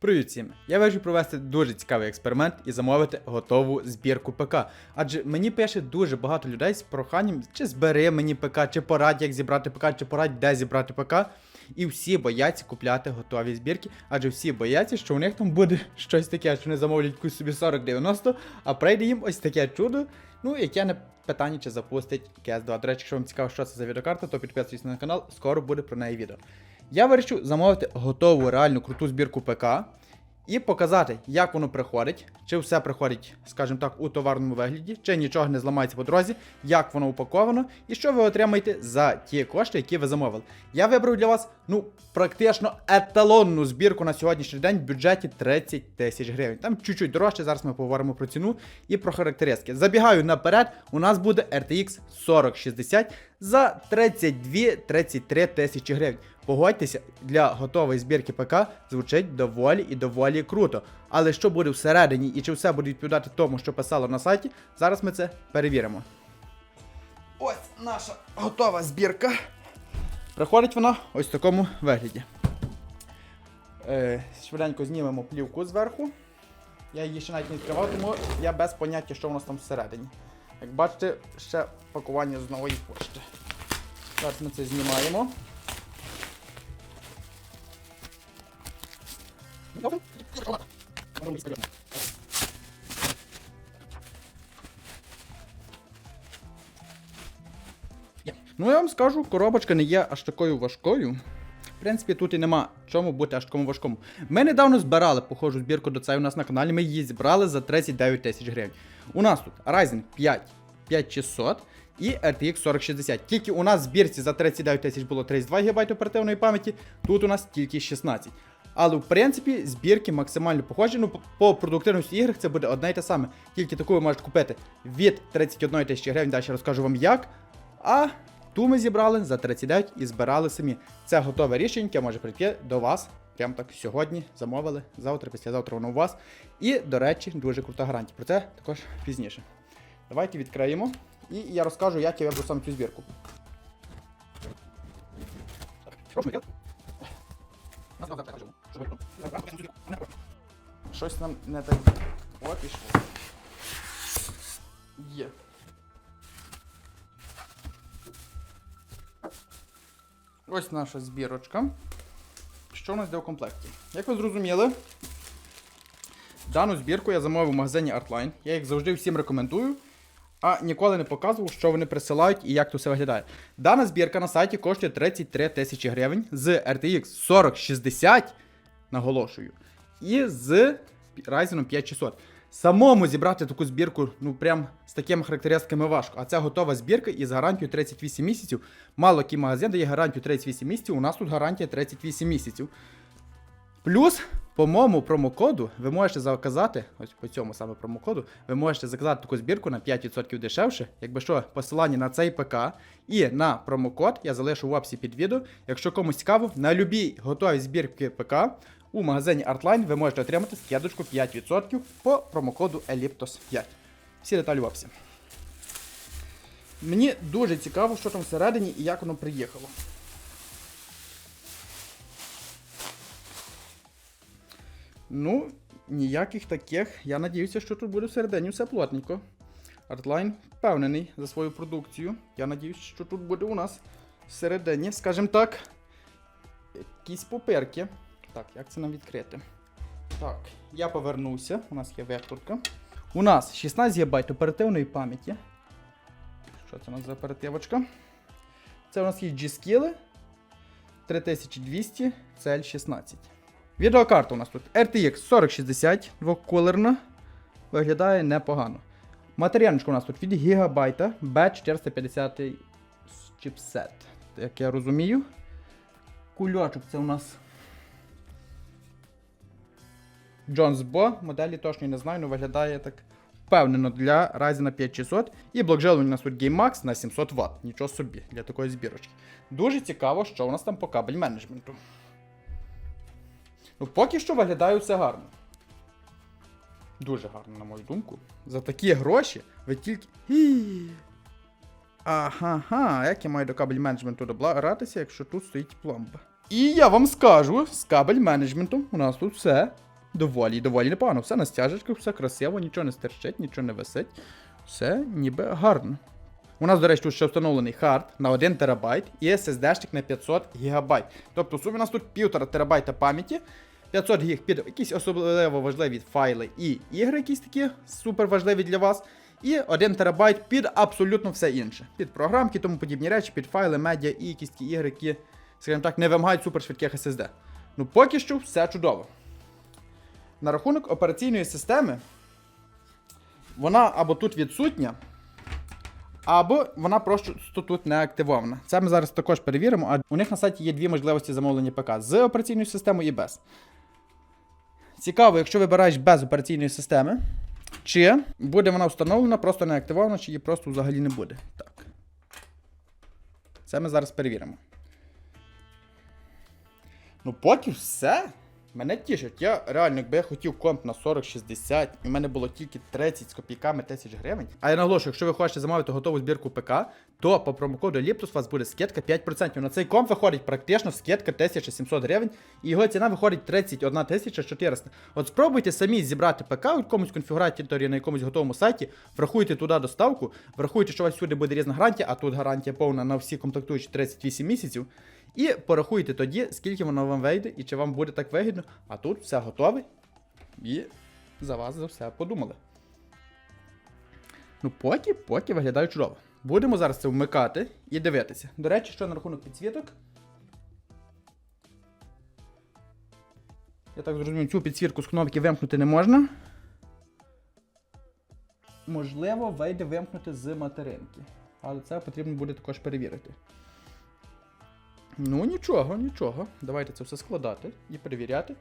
Привіт всім! Я вирішив провести дуже цікавий експеримент і замовити готову збірку ПК. Адже мені пише дуже багато людей з проханням, чи збери мені ПК, чи порадь, як зібрати ПК, чи порадь, де зібрати ПК. І всі бояться купляти готові збірки, адже всі бояться, що у них там буде щось таке, що вони замовлять якусь собі 4090, а прийде їм ось таке чудо. Ну, яке не питання, чи запустить CS2. До речі, якщо вам цікаво, що це за відеокарта, то підписуйтесь на канал, скоро буде про неї відео. Я вирішив замовити готову реальну круту збірку ПК і показати, як воно приходить, чи все приходить, скажімо так, у товарному вигляді, чи нічого не зламається по дорозі, як воно упаковано, і що ви отримаєте за ті кошти, які ви замовили. Я вибрав для вас, ну, практично еталонну збірку на сьогоднішній день в бюджеті 30 тисяч гривень. Там чуть-чуть дорожче, зараз ми поговоримо про ціну і про характеристики. Забігаю наперед, у нас буде RTX 4060 за 32-33 тисячі гривень. Погодьтеся, для готової збірки ПК звучить доволі і доволі круто. Але що буде всередині і чи все буде відповідати тому, що писало на сайті, зараз ми це перевіримо. Ось наша готова збірка. Приходить вона ось в такому вигляді. Е, швиденько знімемо плівку зверху. Я її ще навіть не відкривав, тому я без поняття, що у нас там всередині. Як бачите, ще пакування з нової пошти. Зараз ми це знімаємо. Ну, я вам скажу, коробочка не є аж такою важкою. В принципі, тут і нема чому бути аж такому важкому. Ми недавно збирали похожу збірку до цієї у нас на каналі. Ми її зібрали за 39 тисяч гривень. У нас тут Ryzen 5 5600 і RTX 4060. Тільки у нас в збірці за 39 тисяч було 32 ГБ оперативної пам'яті, тут у нас тільки 16. Але в принципі збірки максимально похожі. Ну, по- продуктивності ігр це буде одне й те саме. Тільки таку ви можете купити від 31 тисячі гривень, далі розкажу вам як. А ту ми зібрали за 39 і збирали самі. Це готове рішення, яке може прийти до вас. Прямо так сьогодні замовили, завтра, післязавтра воно у вас. І, до речі, дуже крута гарантія. Про це також пізніше. Давайте відкриємо. І я розкажу, як я вибрав саме цю збірку. Щось нам не так. О, пішло. Є. Ось наша збірочка. Що у нас йде в комплекті? Як ви зрозуміли, дану збірку я замовив в магазині Artline. Я їх завжди всім рекомендую, а ніколи не показував, що вони присилають і як то все виглядає. Дана збірка на сайті коштує 33 тисячі гривень з RTX 4060, наголошую, і з Ryzen 5600. Самому зібрати таку збірку, ну прям з такими характеристиками важко. А це готова збірка із гарантією 38 місяців. Мало який магазин дає гарантію 38 місяців, у нас тут гарантія 38 місяців. Плюс, по моєму промокоду, ви можете заказати, ось по цьому саме промокоду, ви можете заказати таку збірку на 5% дешевше. Якби що, посилання на цей ПК і на промокод я залишу в описі під відео. Якщо комусь цікаво, на любій готовій збірки ПК у магазині Artline ви можете отримати скидочку 5% по промокоду Elliptos 5. Всі деталі в описі. Мені дуже цікаво, що там всередині і як воно приїхало. Ну, ніяких таких. Я надіюся, що тут буде всередині все плотненько. Artline впевнений за свою продукцію. Я надіюся, що тут буде у нас всередині, скажімо так, якісь паперки. Так, як це нам відкрити? Так, я повернувся. У нас є векторка. У нас 16 ГБ оперативної пам'яті. Що це у нас за оперативочка? Це у нас є G-Skill 3200 CL16. Відеокарта у нас тут RTX 4060 двоколерна. Виглядає непогано. Матеріальничка у нас тут від гігабайта B450 чіпсет. Як я розумію. Кульочок це у нас Jones Bo. Моделі точно не знаю, але виглядає так впевнено для Ryzen 5600. І блок у нас тут GameMax на 700 Вт. Нічого собі для такої збірочки. Дуже цікаво, що у нас там по кабель менеджменту. Ну, поки що виглядає все гарно. Дуже гарно, на мою думку. За такі гроші ви тільки. Ага, як я маю до кабель менеджменту добратися, якщо тут стоїть пломба. І я вам скажу, з кабель менеджментом у нас тут все доволі, доволі непогано. Все на стяжечках, все красиво, нічого не стерчить, нічого не висить. Все ніби гарно. У нас, до речі, тут ще встановлений хард на 1 терабайт і SSD-шник на 500 гігабайт. Тобто в сумі у нас тут 1,5 терабайта пам'яті, 500 гіг під якісь особливо важливі файли і ігри, якісь такі супер важливі для вас. І 1 терабайт під абсолютно все інше. Під програмки, тому подібні речі, під файли, медіа і якісь такі ігри, які, скажімо так, не вимагають супершвидких SSD. Ну поки що все чудово. На рахунок операційної системи, вона або тут відсутня, або вона просто тут не активована. Це ми зараз також перевіримо, а у них на сайті є дві можливості замовлення ПК з операційною системою і без. Цікаво, якщо вибираєш без операційної системи, чи буде вона встановлена, просто не активована, чи її просто взагалі не буде. Так. Це ми зараз перевіримо. Ну, поки все. Мене тішить. Я реально, якби я хотів комп на 40-60, і в мене було тільки 30 з копійками тисяч гривень. А я наголошую, якщо ви хочете замовити готову збірку ПК, то по промокоду Liptus у вас буде скидка 5%. На цей комп виходить практично скидка 1700 гривень, і його ціна виходить 31 400. От спробуйте самі зібрати ПК у якомусь конфігураторі на якомусь готовому сайті, врахуйте туди доставку, врахуйте, що у вас всюди буде різна гарантія, а тут гарантія повна на всі комплектуючі 38 місяців. І порахуйте тоді, скільки воно вам вийде і чи вам буде так вигідно. А тут все готове. І за вас за все подумали. Ну, поки, поки виглядає чудово. Будемо зараз це вмикати і дивитися. До речі, що на рахунок підсвіток. Я так зрозумів, цю підсвітку з кнопки вимкнути не можна. Можливо, вийде вимкнути з материнки. Але це потрібно буде також перевірити. Ну, нічого, нічого. Давайте це все складати і перевіряти,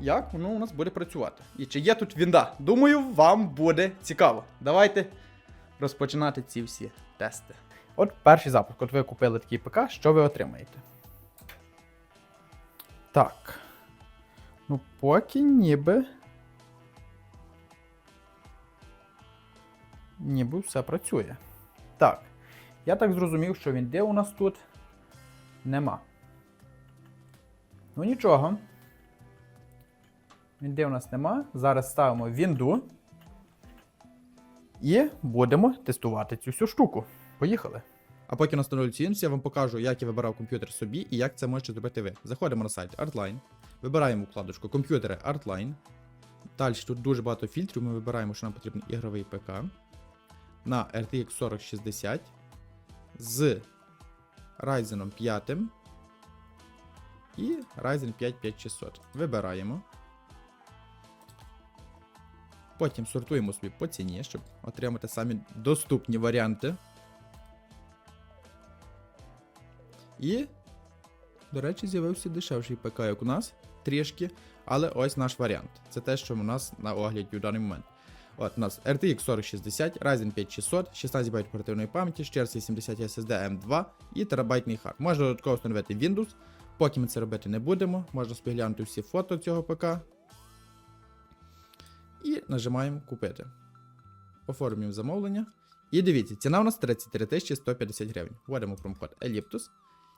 як воно у нас буде працювати. І чи є тут вінда. Думаю, вам буде цікаво. Давайте розпочинати ці всі тести. От перший запуск. От ви купили такий ПК, що ви отримаєте? Так. Ну, поки ніби. Ніби все працює. Так. Я так зрозумів, що він де у нас тут нема. Ну нічого. Вінди у нас нема. Зараз ставимо вінду. І будемо тестувати цю всю штуку. Поїхали. А поки настановлюється Linux, я вам покажу, як я вибирав комп'ютер собі і як це можете зробити ви. Заходимо на сайт Artline, вибираємо вкладочку комп'ютери Artline. Далі тут дуже багато фільтрів. Ми вибираємо, що нам потрібен ігровий ПК. На RTX 4060 з Ryzen 5 і Ryzen 5 5600. Вибираємо. Потім сортуємо собі по ціні, щоб отримати самі доступні варіанти. І, до речі, з'явився дешевший ПК, як у нас, трішки. Але ось наш варіант. Це те, що у нас на огляді в даний момент. От у нас RTX 4060, Ryzen 5600, 16 ГБ оперативної пам'яті, ще 70 SSD M2 і терабайтний хард. Можна додатково встановити Windows. Поки ми це робити не будемо, можна споглянути всі фото цього ПК. І нажимаємо купити. Оформлюємо замовлення. І дивіться, ціна у нас 33 150 гривень. Вводимо промокод Elliptus.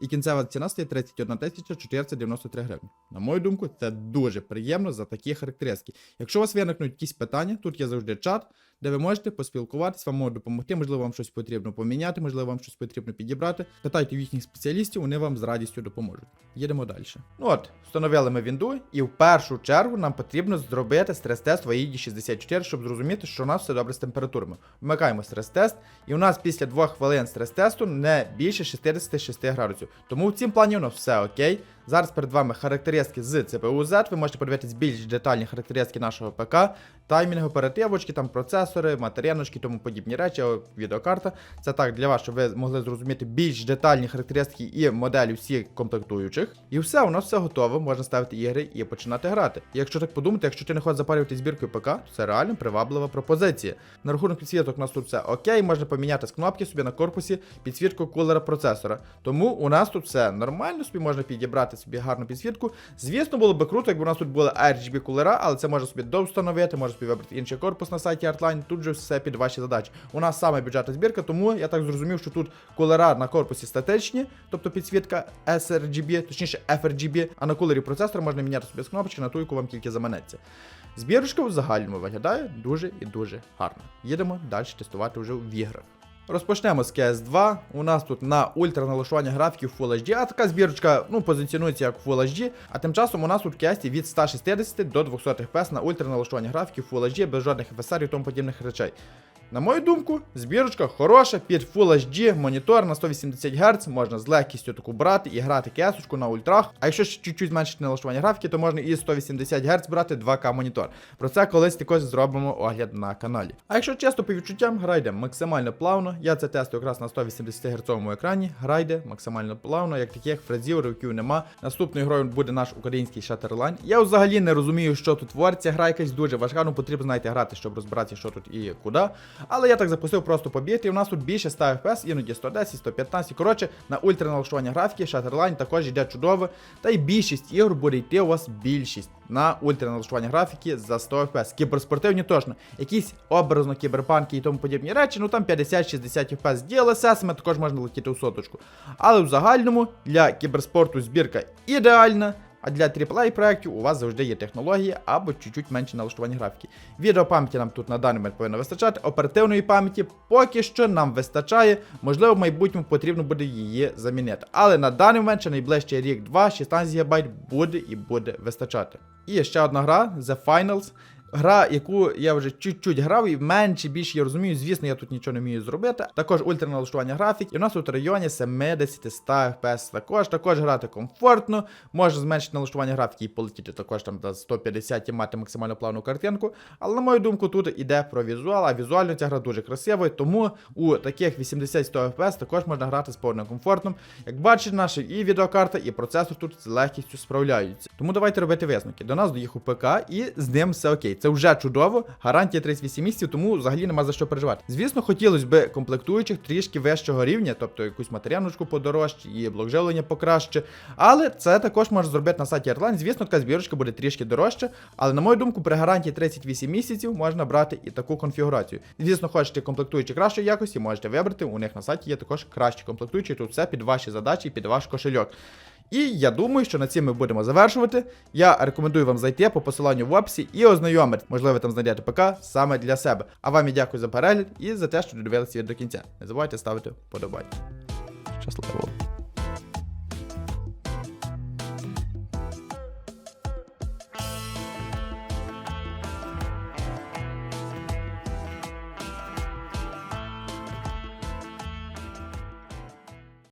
І кінцева ціна стає 31 493 гривні. На мою думку, це дуже приємно за такі характеристики. Якщо у вас виникнуть якісь питання, тут є завжди чат, де ви можете поспілкуватись, вам можуть допомогти, можливо, вам щось потрібно поміняти, можливо, вам щось потрібно підібрати. Питайте їхніх спеціалістів, вони вам з радістю допоможуть. Їдемо далі. Ну от, встановили ми Вінду, і в першу чергу нам потрібно зробити стрес-тест в AID 64, щоб зрозуміти, що у нас все добре з температурами. Вмикаємо стрес-тест, і у нас після 2 хвилин стрес-тесту не більше 66 градусів. Тому в цім плані у нас все окей. Зараз перед вами характеристики з CPU Z. Ви можете подивитись більш детальні характеристики нашого ПК, таймінг, оперативочки, там процесори, матеріаночки, тому подібні речі, відеокарта. Це так для вас, щоб ви могли зрозуміти більш детальні характеристики і моделі всіх комплектуючих. І все, у нас все готово. Можна ставити ігри і починати грати. І якщо так подумати, якщо ти не хочеш запарювати збіркою ПК, то це реально приваблива пропозиція. На рахунок підсвіток у нас тут все окей, можна поміняти з кнопки собі на корпусі підсвітку кулера процесора. Тому у нас тут все нормально, собі можна підібрати собі гарну підсвітку. Звісно, було би круто, якби у нас тут були RGB кулера, але це можна собі довстановити, можна собі вибрати інший корпус на сайті Artline. Онлайн, тут же все під ваші задачі. У нас саме бюджетна збірка, тому я так зрозумів, що тут колера на корпусі статичні, тобто підсвітка sRGB, точніше FRGB, а на колері процесор можна міняти собі з кнопочки на ту, яку вам тільки заманеться. Збірочка в загальному виглядає дуже і дуже гарно. Їдемо далі тестувати вже в іграх. Розпочнемо з CS2. У нас тут на ультра налаштування графіків Full HD, а така збірочка ну, позиціонується як Full HD. А тим часом у нас тут кесті від 160 до 200 FPS на ультра налаштування графіків Full HD без жодних FSR і тому подібних речей. На мою думку, збірочка хороша під Full HD монітор на 180 Гц, можна з легкістю таку брати і грати кесочку на ультрах. А якщо ще чуть-чуть зменшити налаштування графіки, то можна і 180 Гц брати 2К монітор. Про це колись також зробимо огляд на каналі. А якщо чесно, по відчуттям, гра йде максимально плавно. Я це тестую якраз на 180 Гц екрані. Гра йде максимально плавно, як таких фразів, ревків нема. Наступною грою буде наш український Shatterline. Я взагалі не розумію, що тут твориться. Гра якась дуже важка, ну потрібно знаєте грати, щоб розбиратися, що тут і куди. Але я так запустив просто побігти, і в нас тут більше 100 FPS, іноді 110, 115. Коротше, на ультра налаштування графіки Shatterline також йде чудово. Та й більшість ігор буде йти у вас більшість на ультра налаштування графіки за 100 FPS. Кіберспортивні точно. Якісь образно кіберпанки і тому подібні речі, ну там 50-60 FPS. DLSS ми також можна летіти у соточку. Але в загальному для кіберспорту збірка ідеальна. А для AAA проєктів у вас завжди є технології або чуть-чуть менше налаштування графіки. Відеопам'яті нам тут на даний момент повинно вистачати. Оперативної пам'яті поки що нам вистачає. Можливо, в майбутньому потрібно буде її замінити. Але на даний момент, ще найближчий рік-два, 16 ГБ буде і буде вистачати. І ще одна гра The Finals. Гра, яку я вже чуть-чуть грав, і менше більше я розумію, звісно, я тут нічого не вмію зробити. Також ультра налаштування графік, і у нас тут в районі 70-100 FPS також. Також грати комфортно, може зменшити налаштування графіки і полетіти також там до 150 і мати максимально плавну картинку. Але на мою думку, тут іде про візуал, а візуально ця гра дуже красива, тому у таких 80-100 FPS також можна грати з повним комфортом. Як бачите, наша і відеокарта, і процесор тут з легкістю справляються. Тому давайте робити висновки. До нас доїхав ПК, і з ним все окей. Це вже чудово. Гарантія 38 місяців, тому взагалі нема за що переживати. Звісно, хотілося б комплектуючих трішки вищого рівня, тобто якусь матеріаночку подорожче і блок живлення покраще. Але це також можна зробити на сайті Airline. Звісно, така збірочка буде трішки дорожча. Але на мою думку, при гарантії 38 місяців можна брати і таку конфігурацію. Звісно, хочете комплектуючі кращої якості, можете вибрати. У них на сайті є також кращі комплектуючі. Тут все під ваші задачі, під ваш кошельок. І я думаю, що на цим ми будемо завершувати. Я рекомендую вам зайти по посиланню в описі і ознайомитись. Можливо, там знайдете ПК саме для себе. А вам я дякую за перегляд і за те, що додивилися до кінця. Не забувайте ставити подобайки. Щасливо!